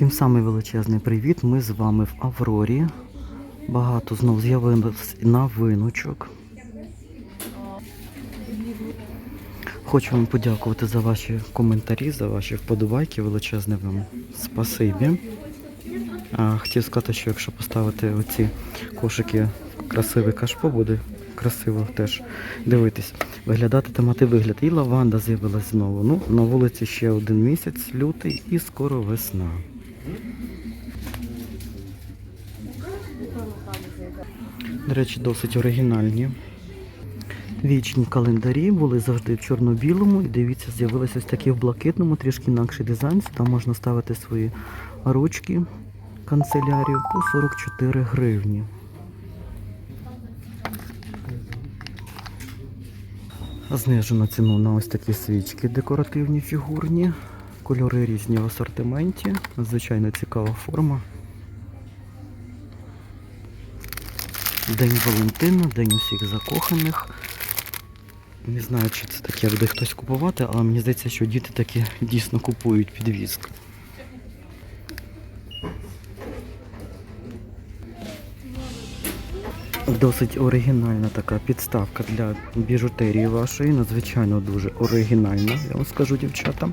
Всім самий величезний привіт. Ми з вами в Аврорі. Багато знов з'явилось новиночок. Хочу вам подякувати за ваші коментарі, за ваші вподобайки. Величезне вам спасибі. Хотів сказати, що якщо поставити оці кошики красивий кашпо, буде красиво теж дивитись. Виглядати та мати вигляд. І лаванда з'явилась знову. Ну, на вулиці ще один місяць, лютий і скоро весна. До речі, досить оригінальні. Вічні календарі були завжди в чорно-білому. І дивіться, з'явилися ось такі в блакитному, трішки інакший дизайн. Сюди можна ставити свої ручки канцелярію по 44 гривні. Знижено ціну на ось такі свічки декоративні фігурні. Кольори різні в асортименті. Звичайно цікава форма. День Валентина, День усіх закоханих. Не знаю, чи це таке буде хтось купувати, але мені здається, що діти таки дійсно купують підвізку. Досить оригінальна така підставка для біжутерії вашої. Надзвичайно дуже оригінальна, я вам скажу, дівчата.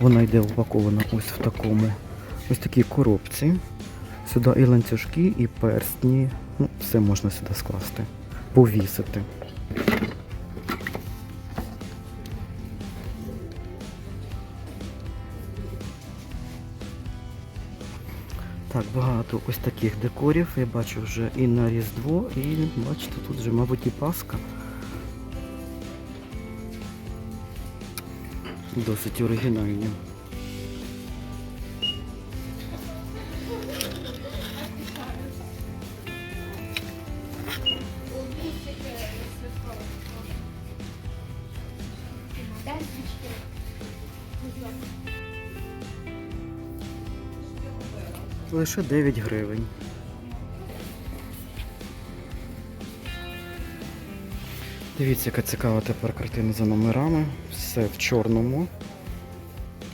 Вона йде упакована ось в такому ось такій коробці. Сюди і ланцюжки, і перстні. Ну, все можна сюди скласти, повісити. Так, багато ось таких декорів. Я бачу вже і на Різдво, і бачите, тут вже, мабуть, і Пасха. Досить оригінальні. Лише 9 гривень. Дивіться, яка цікава тепер картина за номерами. Все в чорному.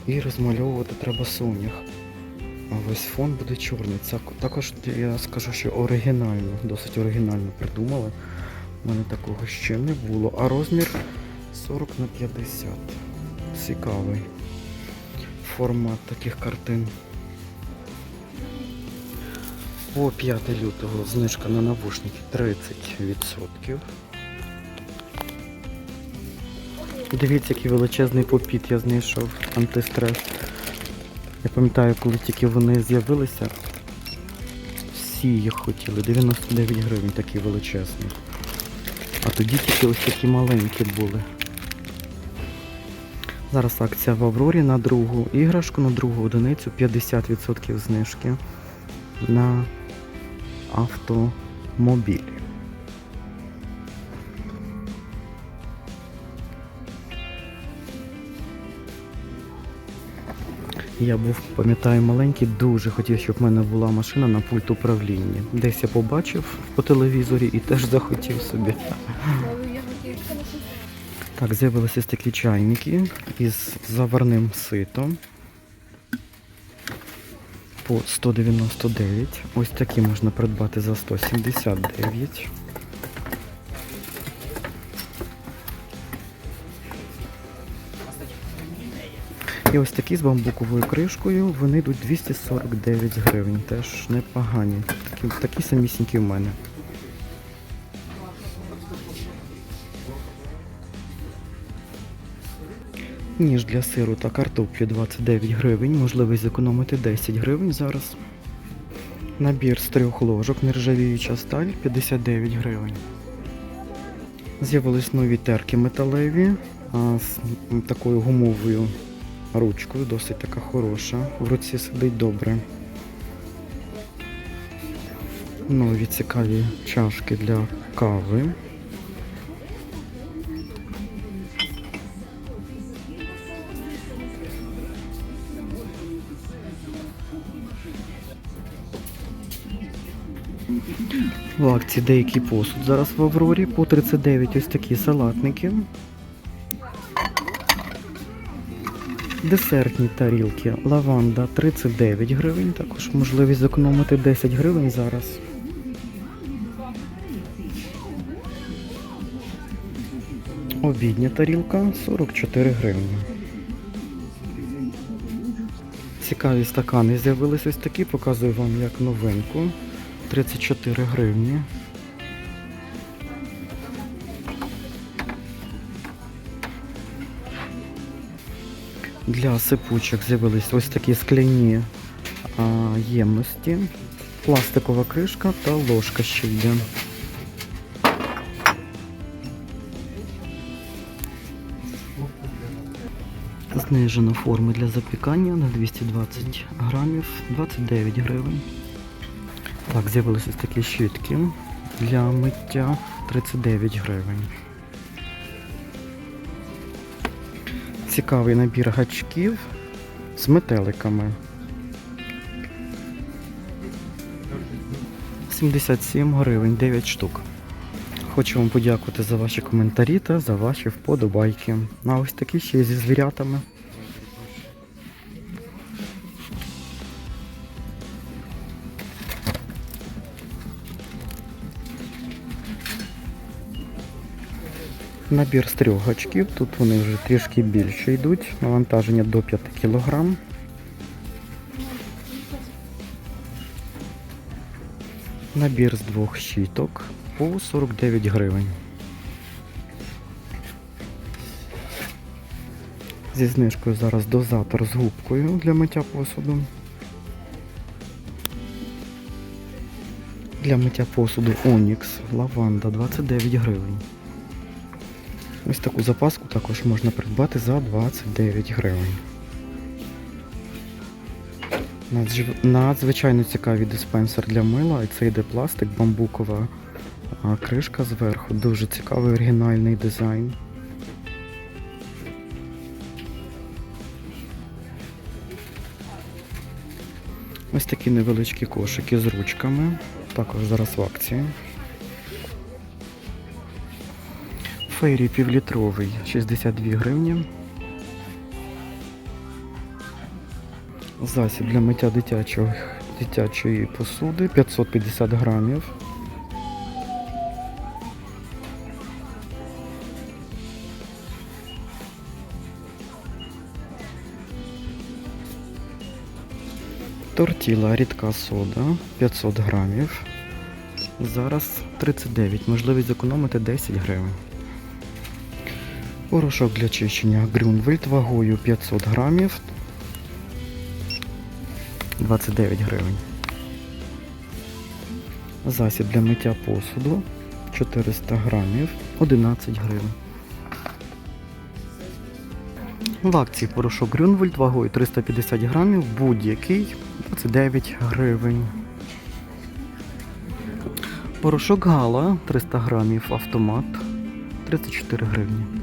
І розмальовувати треба сонях. А весь фон буде чорний. Це також я скажу, що оригінально, досить оригінально придумали. У мене такого ще не було. А розмір 40 на 50. Цікавий формат таких картин. По 5 лютого знижка на навушники 30%. Дивіться, який величезний попіт я знайшов антистрес. Я пам'ятаю, коли тільки вони з'явилися, всі їх хотіли. 99 гривень такий величезний. А тоді тільки ось такі маленькі були. Зараз акція в Аврорі на другу іграшку, на другу одиницю 50% знижки на автомобілі. Я був, пам'ятаю, маленький, дуже хотів, щоб в мене була машина на пульт управління. Десь я побачив по телевізорі і теж захотів собі. Так, з'явилися такі чайники із заварним ситом по 199. Ось такі можна придбати за 179. І ось такі з бамбуковою кришкою, вони йдуть 249 гривень. Теж непогані. Такі, такі самісінькі в мене. Ніж для сиру та картоплі 29 гривень, можливість зекономити 10 гривень зараз. Набір з трьох ложок, нержавіюча сталь 59 гривень. З'явились нові терки металеві а, з такою гумовою ручкою, досить така хороша. В руці сидить добре. Нові цікаві чашки для кави. В акції деякий посуд зараз в Аврорі по 39 ось такі салатники. Десертні тарілки лаванда 39 гривень. Також можливість зекономити 10 гривень зараз. Обідня тарілка 44 гривні. Цікаві стакани з'явились ось такі, показую вам як новинку. 34 гривні. Для сипучок з'явились ось такі скляні а, ємності, пластикова кришка та ложка ще йде. Знижено форми для запікання на 220 грамів, 29 гривень. Так, з'явилися такі щітки для миття 39 гривень. Цікавий набір гачків з метеликами. 77 гривень, 9 штук. Хочу вам подякувати за ваші коментарі та за ваші вподобайки. А ось такі ще зі звірятами. Набір з трьох гачків. Тут вони вже трішки більше йдуть. Навантаження до 5 кг. Набір з двох щіток по 49 гривень. Зі знижкою зараз дозатор з губкою для миття посуду. Для миття посуду Onyx лаванда 29 гривень. Ось таку запаску також можна придбати за 29 гривень. Надзвичайно цікавий диспенсер для мила, і це йде пластик, бамбукова кришка зверху. Дуже цікавий оригінальний дизайн. Ось такі невеличкі кошики з ручками. Також зараз в акції. Фейрі півлітровий 62 гривні. Засіб для миття дитячого, дитячої посуди 550 грамів. Тортіла рідка сода 500 грамів. Зараз 39, можливість зекономити 10 гривень. Порошок для чищення Грюнвельд вагою 500 грамів. 29 гривень. Засіб для миття посуду 400 грамів 11 гривень. В акції порошок Грюнвельд вагою 350 грамів, будь-який 29 гривень. Порошок Гала 300 грамів автомат 34 гривні.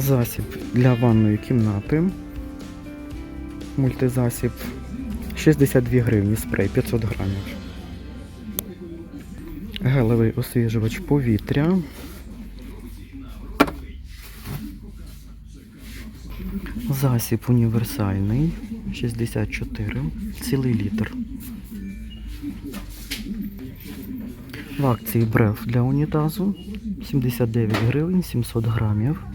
Засіб для ванної кімнати. Мультизасіб 62 гривні спрей 500 грамів. Гелевий освіжувач повітря. Засіб універсальний 64, цілий літр. В акції бреф для унітазу 79 гривень 700 грамів.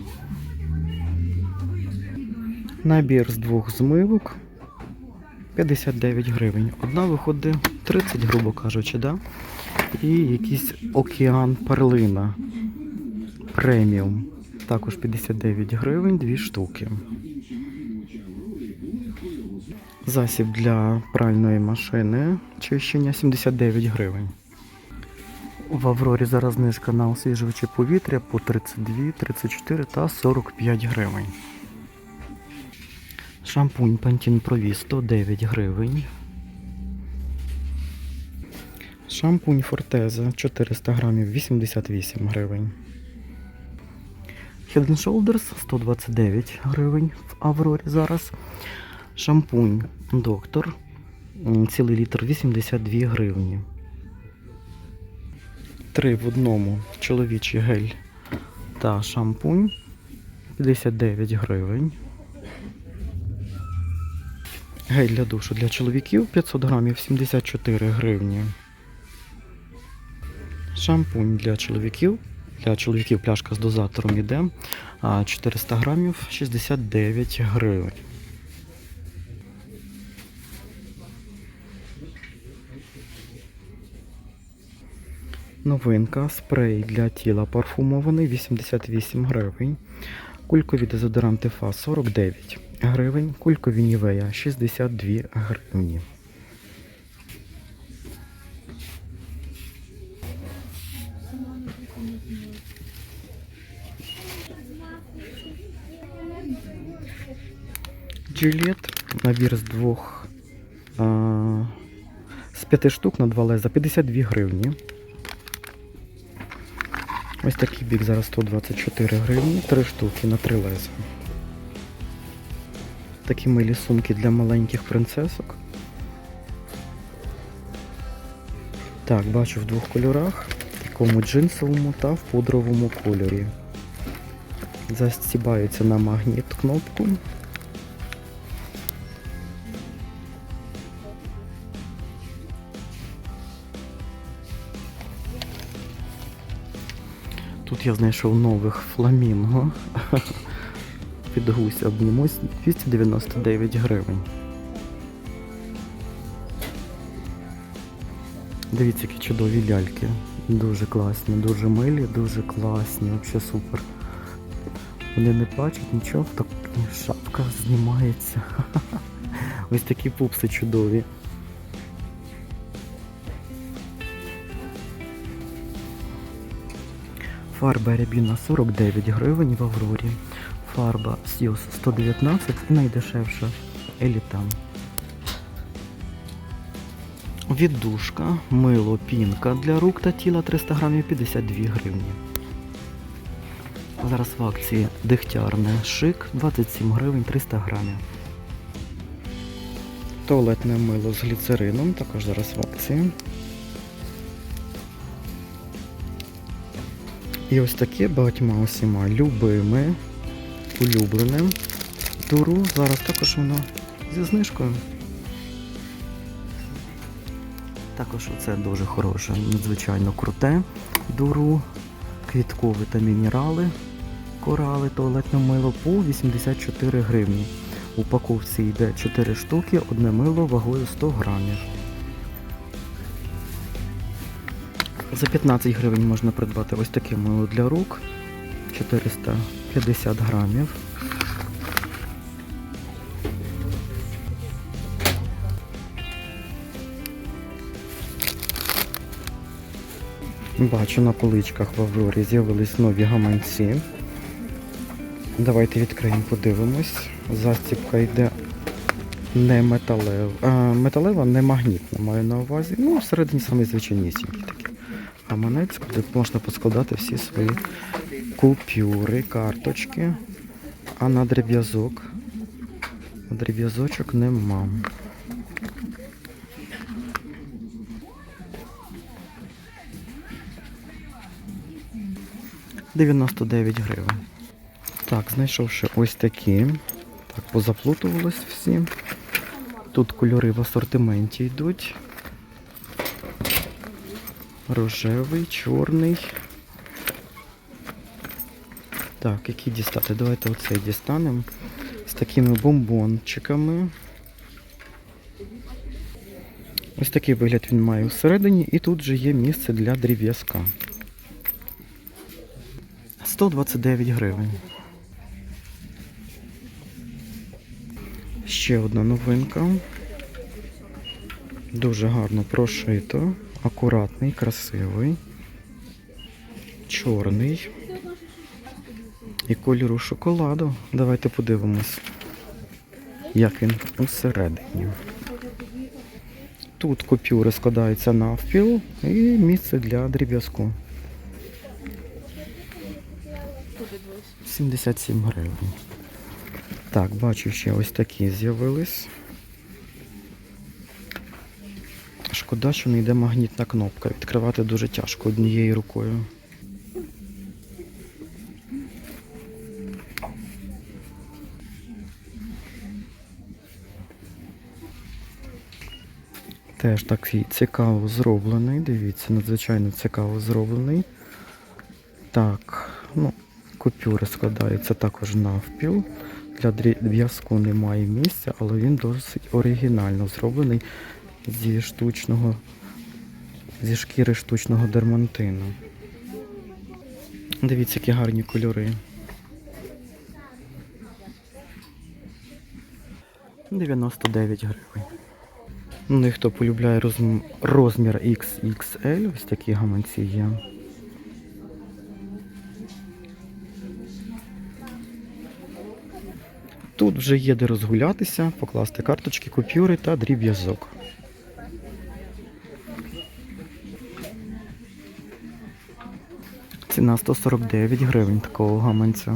Набір з двох змивок 59 гривень. Одна виходить 30, грубо кажучи, да? І якийсь океан перлина преміум. Також 59 гривень, дві штуки. Засіб для пральної машини чищення 79 гривень. В Аврорі зараз знижка на освіжувачі повітря по 32, 34 та 45 гривень. Шампунь Pantene Pro 109 гривень. Шампунь Фортеза 400 грамів 88 гривень. Head and Shoulders 129 гривень в Аврорі зараз. Шампунь Доктор цілий літр 82 гривні. Три в одному чоловічий гель та шампунь 59 гривень. Гель для душу для чоловіків 500 грамів 74 гривні. Шампунь для чоловіків. Для чоловіків пляшка з дозатором іде. 400 грамів 69 гривень. Новинка спрей для тіла парфумований 88 гривень. Кулькові дезодоранти ФА 49 гривень. Кулькові Нівея 62 гривні. Джилет. Набір з двох а, з п'яти штук на два леза 52 гривні. Ось такий бік зараз 124 гривні, 3 штуки на 3 леза. Такі милі сумки для маленьких принцесок. Так, бачу в двох кольорах, такому джинсовому та в пудровому кольорі. Застібаються на магніт кнопку. Тут я знайшов нових фламінго. Під гусь обнімусь 299 гривень. Дивіться, які чудові ляльки. Дуже класні, дуже милі, дуже класні, взагалі супер. Вони не плачуть, нічого, так шапка знімається. Ось такі пупси чудові. Фарба рябіна 49 гривень в Аврорі. Фарба Сьюз 119 і найдешевша Елітан. Віддушка, мило, пінка для рук та тіла 300 грамів 52 гривні. Зараз в акції дегтярне шик 27 гривень 300 грамів. Туалетне мило з гліцерином, також зараз в акції. І ось таке багатьма усіма любиме, улюблене дуру. Зараз також воно зі знижкою. Також оце дуже хороше, надзвичайно круте дуру, квіткові та мінерали, корали, туалетне мило по 84 гривні. У упаковці йде 4 штуки, одне мило вагою 100 грамів. За 15 гривень можна придбати ось таке мило для рук 450 грамів. Бачу, на поличках в Аврорі з'явились нові гаманці. Давайте відкриємо, подивимось. Застібка йде не металева, а, металева, не магнітна, маю на увазі. Ну, всередині саме звичайнісінький такий гаманець, куди можна поскладати всі свої купюри, карточки. А на дріб'язок. Дріб'язочок нема. «99 гривень. Так, знайшовши ось такі. Так, позаплутувались всі. Тут кольори в асортименті йдуть. Рожевий, чорний. Так, який дістати? Давайте оцей дістанемо. З такими бомбончиками. Ось такий вигляд він має всередині, і тут же є місце для дрів'язка. 129 гривень. Ще одна новинка. Дуже гарно прошито, акуратний, красивий, чорний і кольору шоколаду. Давайте подивимось, як він усередині. Тут купюри складаються навпіл і місце для дріб'язку. 77 гривень. Так, бачу, ще ось такі з'явились. Шкода, що не йде магнітна кнопка. Відкривати дуже тяжко однією рукою. Теж такий цікаво зроблений. Дивіться, надзвичайно цікаво зроблений. Так, ну, купюри складаються також навпіл. Для дрі- в'язку немає місця, але він досить оригінально зроблений зі штучного, зі шкіри штучного дермантину. Дивіться, які гарні кольори. 99 гривень. Ну і хто полюбляє розм- розмір XXL, ось такі гаманці є. Тут вже є де розгулятися, покласти карточки, купюри та дріб'язок. Ціна 149 гривень такого гаманця.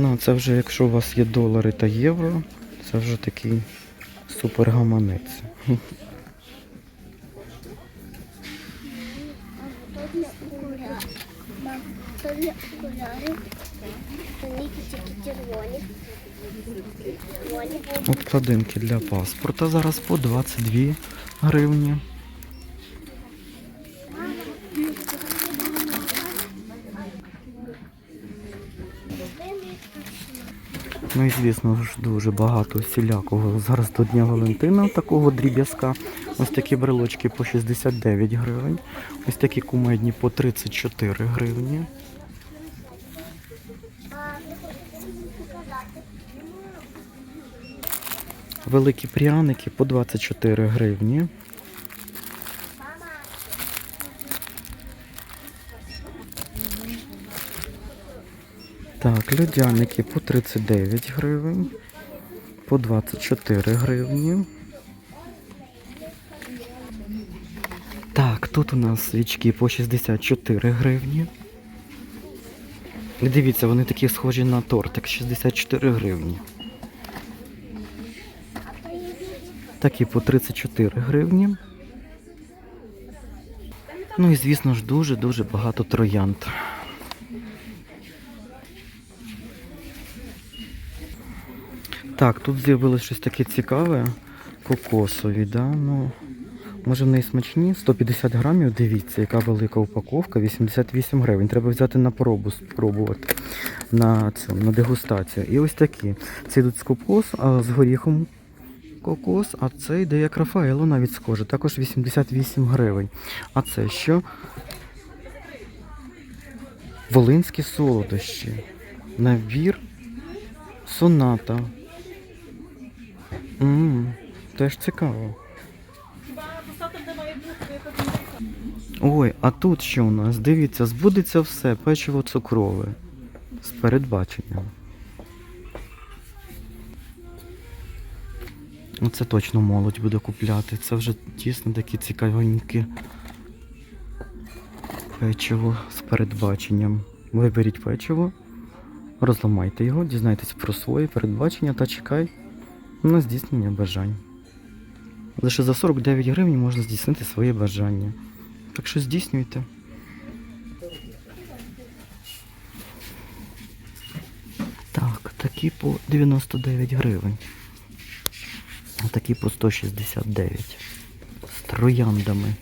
Ну, це вже якщо у вас є долари та євро, це вже такий супер гаманець. Окуляри. Мам, тут є окуляри. Вони тільки червоні. Червоні. Обкладинки для паспорта зараз по 22 гривні. Ну і звісно ж дуже багато всілякого. Зараз до Дня Валентина такого дріб'язка. Ось такі брелочки по 69 гривень. Ось такі кумедні по 34 гривні. Великі пряники по 24 гривні. Так, льодяники по 39 гривень, по 24 гривні. Так, тут у нас свічки по 64 гривні. Дивіться, вони такі схожі на тортик, 64 гривні. Такі по 34 гривні. Ну і звісно ж дуже-дуже багато троянд. Так, тут з'явилось щось таке цікаве. Кокосові, да? Ну, може в неї смачні? 150 грамів, дивіться, яка велика упаковка, 88 гривень. Треба взяти на пробу, спробувати на цю, на дегустацію. І ось такі. Це йдуть з кокос, а з горіхом кокос, а це йде як Рафаело навіть схоже. Також 88 гривень. А це що? Волинські солодощі. Набір соната. Ммм, теж цікаво. Ой, а тут що у нас? Дивіться, збудеться все, печиво цукрове. З передбаченням. Оце точно молодь буде купляти. Це вже дійсно такі цікавенькі печиво з передбаченням. Виберіть печиво, розламайте його, дізнайтесь про свої передбачення та чекай на здійснення бажань. Лише за 49 гривень можна здійснити своє бажання. Так що здійснюйте. Так, такі по 99 гривень. А такі по 169. З трояндами.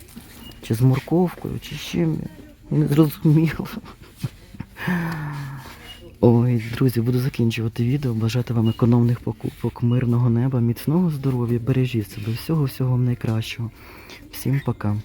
Чи з морковкою, чи з чим. Не зрозуміло. Ой, друзі, буду закінчувати відео. Бажати вам економних покупок, мирного неба, міцного здоров'я, бережіть себе, всього-всього вам найкращого. Всім пока.